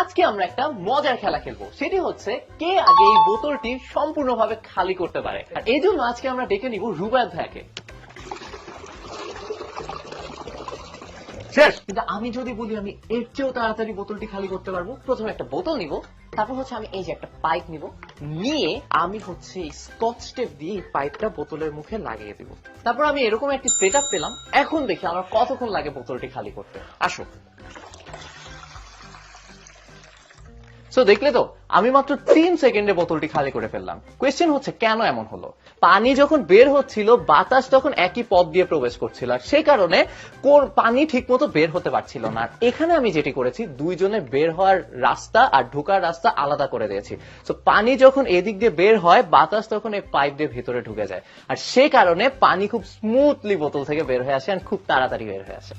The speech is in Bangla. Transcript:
আজকে আমরা একটা মজার খেলা খেলব। সেটি হচ্ছে কে আগে এই বোতলটি সম্পূর্ণভাবে খালি করতে পারে। আর এই জন্য আজকে আমরা ডেকে নিব রুবায়ত ভাইকে। শেষ! কিন্তু আমি যদি বলি আমি এর চেয়েও তাড়াতাড়ি বোতলটি খালি করতে পারব প্রথমে একটা বোতল নিব তারপর হচ্ছে আমি এই যে একটা পাইপ নিব নিয়ে আমি হচ্ছে স্কচ টেপ দিয়ে এই পাইপটা বোতলের মুখে লাগিয়ে দিব। তারপর আমি এরকম একটি সেট পেলাম এখন দেখি আমার কতক্ষণ লাগে বোতলটি খালি করতে। আসো। সো দেখলে তো, আমি মাত্র তিন সেকেন্ডে বোতলটি খালি করে ফেললাম। কোয়েশ্চেন হচ্ছে, কেন এমন হলো? পানি যখন বের হচ্ছিল, বাতাস তখন একই পথ দিয়ে প্রবেশ করছিল, আর সেই কারণে পানি ঠিক মতো বের হতে পারছিল না। আর এখানে আমি যেটি করেছি, দুইজনে বের হওয়ার রাস্তা আর ঢোকার রাস্তা আলাদা করে দিয়েছি। তো পানি যখন এদিক দিয়ে বের হয়, বাতাস তখন এই পাইপ দিয়ে ভিতরে ঢুকে যায়। আর সে কারণে পানি খুব স্মুথলি বোতল থেকে বের হয়ে আসে আর খুব তাড়াতাড়ি বের হয়ে আসে।